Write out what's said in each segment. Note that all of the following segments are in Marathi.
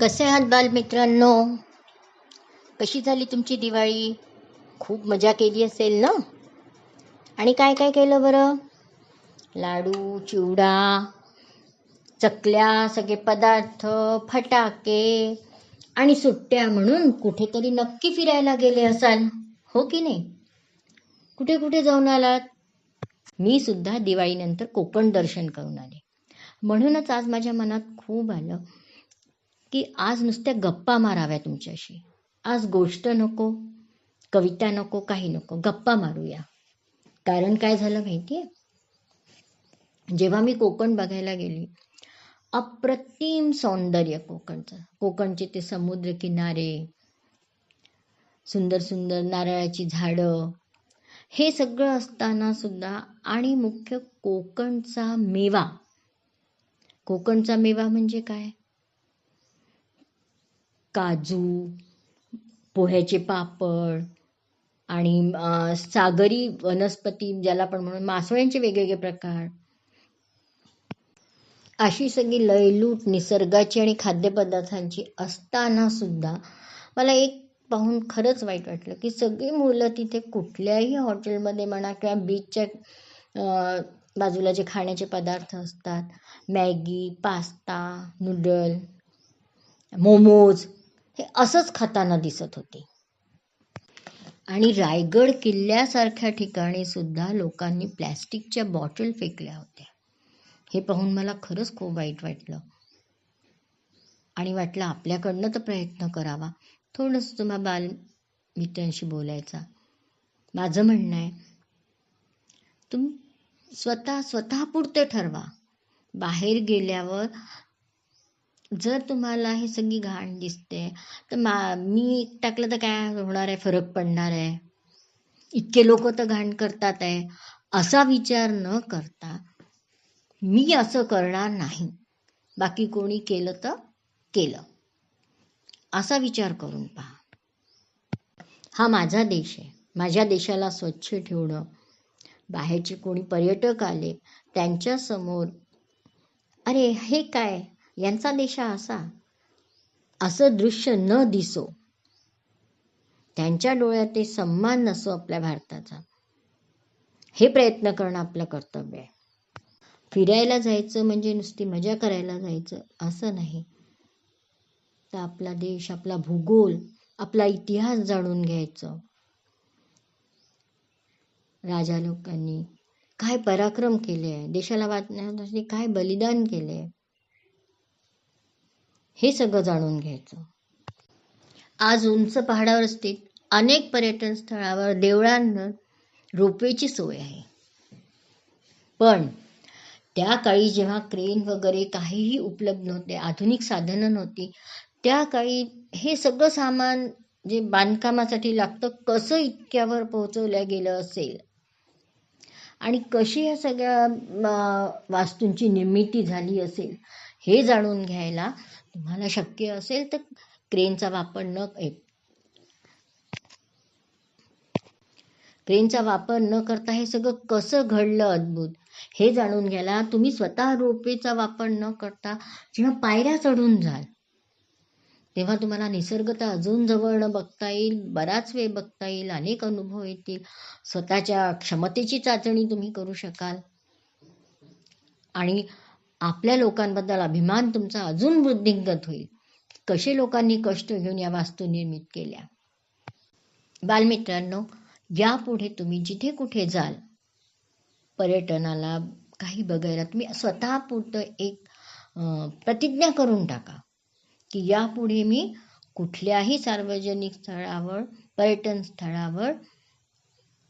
कसे आहात बालमित्रांनो? कशी झाली तुमची दिवाळी? खूप मजा केली असेल ना? आणि काय काय केलं बरं? लाडू चिवडा चकल्या सगळे पदार्थ फटाके आणि सुट्ट्या म्हणून कुठेतरी नक्की फिरायला गेले असाल हो की नाही? कुठे कुठे जाऊन आलात? मी सुद्धा दिवाळीनंतर कोकण दर्शन करून आले. म्हणूनच आज माझ्या मनात खूप आलं. की आज नुसत्या गप्पा माराव्या तुमच्याशी. आज गोष्ट नको कविता नको काही नको गप्पा मारूया. कारण काय झालं माहिती आहे जेव्हा मी कोकण बघायला गेली अप्रतिम सौंदर्य कोकणचं. कोकणचे ते समुद्र किनारे सुंदर सुंदर नारळाची झाडं हे सगळं असताना सुद्धा आणि मुख्य कोकणचा मेवा. कोकणचा मेवा म्हणजे काय? काजू पोह्याचे पापड आणि सागरी वनस्पती ज्याला आपण म्हणून मासोळ्यांचे वेगवेगळे प्रकार. अशी सगळी लयलूट निसर्गाची आणि खाद्यपदार्थांची असताना सुद्धा मला एक पाहून खरंच वाईट वाटलं की सगळी मुलं तिथे कुठल्याही हॉटेलमध्ये म्हणा किंवा बीचच्या बाजूला जे खाण्याचे पदार्थ असतात मॅगी पास्ता नूडल मोमोज हे असंच खाताना दिसत होते. आणि रायगड किल्ल्यासारख्या ठिकाणी सुद्धा लोकांनी प्लॅस्टिकच्या बॉटल फेकल्या होत्या. हे पाहून मला खरंच खूप वाईट वाटलं. आणि वाटलं आपल्याकडनं तर प्रयत्न करावा. थोडंसं तुम्हा बाल मित्रांशी बोलायचा. माझं म्हणणं आहे तुम्ही स्वतः स्वतःपुरते ठरवा. बाहेर गेल्यावर जर तुम्हाला हे सगळी घाण दिसते तर मा मी टाकलं तर काय होणार आहे? फरक पडणार आहे. इतके लोक तर घाण करतात आहे. असा विचार न करता मी असं करणार नाही. बाकी कोणी केलं तर केलं. असा विचार करून पहा. हा माझा देश आहे. माझ्या देशाला स्वच्छ ठेवणं. बाहेरचे कोणी पर्यटक आले त्यांच्यासमोर अरे हे काय? यांचा देश असा असं दृश्य न दिसो. त्यांच्या डोळ्यात ते सम्मान नसो आपल्या भारताचा. हे प्रयत्न करणं आपलं कर्तव्य आहे. फिरायला जायचं म्हणजे नुसती मजा करायला जायचं असं नाही. तर आपला देश आपला भूगोल आपला इतिहास जाणून घ्यायचं. राजा लोकांनी काय पराक्रम केले आहे? देशाला वाचण्यासाठी काय बलिदान केले आहे? हे सगळं जाणून घ्यायचं. आज उंच पहाडावर स्थित अनेक पर्यटन स्थळावर देवळांवर रोपवेची सोय आहे. पण त्या काळी जेव्हा क्रेन वगैरे काहीही उपलब्ध नव्हते आधुनिक साधनं नव्हती त्या काळी हे सगळं सामान जे बांधकामासाठी लागतं कसं इतक्यावर पोहोचवलं गेलं असेल? आणि कशी या सगळ्या वास्तूंची निर्मिती झाली असेल हे जाणून घ्यायला तुम्हाला शक्य असेल तर क्रेनचा वापर न क्रेनचा वापर न करता हे सगळं कसं घडलं अद्भुत? हे जाणून घ्यायला तुम्ही स्वतः रोपेचा वापर न करता जेव्हा पायऱ्या चढून जाल तेव्हा तुम्हाला निसर्गता अजून जवळनं बघता येईल बराच वेळ बघता येईल अनेक अनुभव येतील. स्वतःच्या क्षमतेची चाचणी तुम्ही करू शकाल. आणि आपल्या लोकांबद्दल अभिमान तुमचा अजून वृद्धिंगत होईल. कसे लोकांनी कष्ट घेऊन या वास्तू निर्मित केल्या? बालमित्रांनो यापुढे तुम्ही जिथे कुठे जाल पर्यटनाला काही बघायला तुम्ही स्वतःपुरतं एक प्रतिज्ञा करून टाका. की यापुढे मी कुठल्याही सार्वजनिक स्थळावर पर्यटन स्थळावर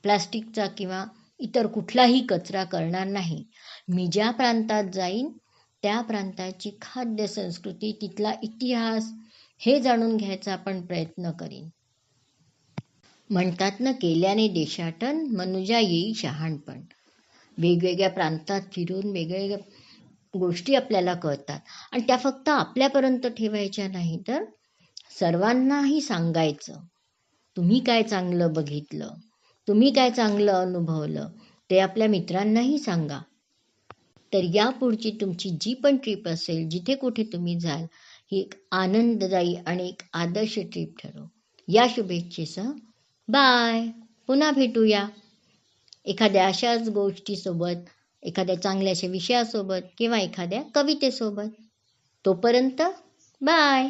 प्लास्टिकचा किंवा इतर कुठलाही कचरा करणार नाही. मी ज्या प्रांतात जाईन त्या प्रांताची खाद्य संस्कृती तिथला इतिहास हे जाणून घ्यायचा आपण प्रयत्न करीन. म्हणतात ना केल्याने देशाटन मनुजा येई शहाणपण. वेगवेगळ्या प्रांतात फिरून वेगवेगळ्या गोष्टी आपल्याला कळतात. आणि त्या फक्त आपल्यापर्यंत ठेवायच्या नाही तर सर्वांनाही सांगायचं तुम्ही काय चांगलं बघितलं? तुम्ही काय चांगलं अनुभवलं? ते आपल्या मित्रांनाही सांगा. तर यापुढची तुमची जी पण ट्रिप असेल जिथे कुठे तुम्ही जाल ही एक आनंददायी आणि एक आदर्श ट्रिप ठरव. या शुभेच्छेसह बाय पुन्हा भेटूया. एखाद्या अशाच गोष्टीसोबत एखाद्या चांगल्याशा विषयासोबत किंवा एखाद्या कवितेसोबत. तोपर्यंत बाय